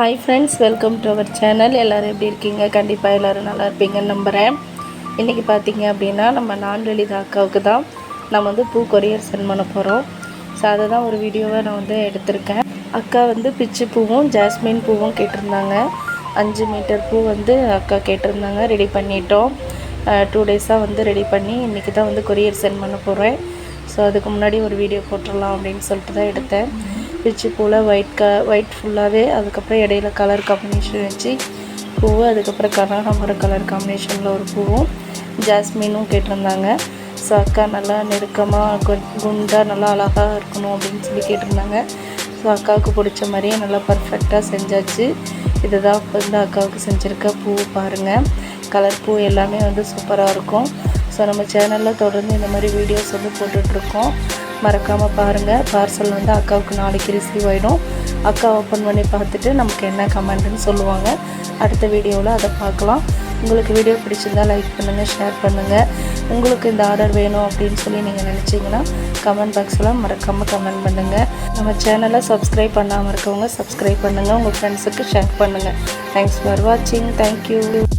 Hi friends welcome to our channel எல்லோரும் எப்படி இருக்கீங்க? கண்டிப்பாக எல்லோரும் நல்லா இருப்பீங்கன்னு நம்புகிறேன் இன்றைக்கி பார்த்தீங்க அப்படின்னா நம்ம நான்வெளித அக்காவுக்கு தான் நம்ம வந்து பூ கொரியர் சென்ட் பண்ண போகிறோம் ஸோ அதை தான் ஒரு வீடியோவை நான் வந்து எடுத்திருக்கேன். அக்கா வந்து பிச்சு பூவும் ஜாஸ்மின் பூவும் கேட்டிருந்தாங்க. அஞ்சு மீட்டர் பூ வந்து அக்கா கேட்டிருந்தாங்க. ரெடி பண்ணிட்டோம். டூ டேஸாக வந்து ரெடி பண்ணி இன்றைக்கி தான் வந்து கொரியர் சென்ட் பண்ண போகிறேன் ஸோ அதுக்கு முன்னாடி ஒரு வீடியோ போட்டுடலாம் அப்படின்னு சொல்லிட்டு தான் எடுத்தேன். பிச்சு பூவில் ஒயிட் க ஒயிட் ஃபுல்லாகவே அதுக்கப்புறம் இடையில கலர் காம்பினேஷன் வச்சு பூவு அதுக்கப்புறம் கனகாமரம் கலர் காம்பினேஷனில் ஒரு பூவும் ஜாஸ்மினும் கேட்டிருந்தாங்க. ஸோ அக்கா நல்லா நெருக்கமாக கு குண்டாக நல்லா அழகாக இருக்கணும் அப்படின்னு சொல்லி கேட்டிருந்தாங்க. ஸோ அக்காவுக்கு பிடிச்ச மாதிரியே நல்லா பர்ஃபெக்டாக செஞ்சாச்சு. இதுதான் இப்போ வந்து அக்காவுக்கு செஞ்சுருக்க பூ பாருங்கள் கலர் பூ எல்லாமே வந்து சூப்பராக இருக்கும். ஸோ நம்ம சேனலில் தொடர்ந்து இந்த மாதிரி வீடியோஸ் வந்து போட்டுட்ருக்கோம் மறக்காமல் பாருங்கள் பார்சல் வந்து அக்காவுக்கு நாளைக்கு ரிசீவ் ஆகிடும் அக்கா ஓப்பன் பண்ணி பார்த்துட்டு நமக்கு என்ன கமெண்ட்டுன்னு சொல்லுவாங்க. அடுத்த வீடியோவில் அதை பார்க்கலாம். உங்களுக்கு வீடியோ பிடிச்சிருந்தா லைக் பண்ணுங்கள் ஷேர் பண்ணுங்கள் உங்களுக்கு இந்த ஆர்டர் வேணும் அப்படின்னு சொல்லி நீங்கள் நினச்சிங்கன்னா கமெண்ட் பாக்ஸில் மறக்காமல் கமெண்ட் பண்ணுங்கள் நம்ம சேனலை சப்ஸ்கிரைப் பண்ணாமல் இருக்கவங்க சப்ஸ்கிரைப் பண்ணுங்கள் உங்கள் ஃப்ரெண்ட்ஸுக்கு ஷேர் பண்ணுங்கள் தேங்க்ஸ் ஃபார் வாட்சிங் தேங்க்யூ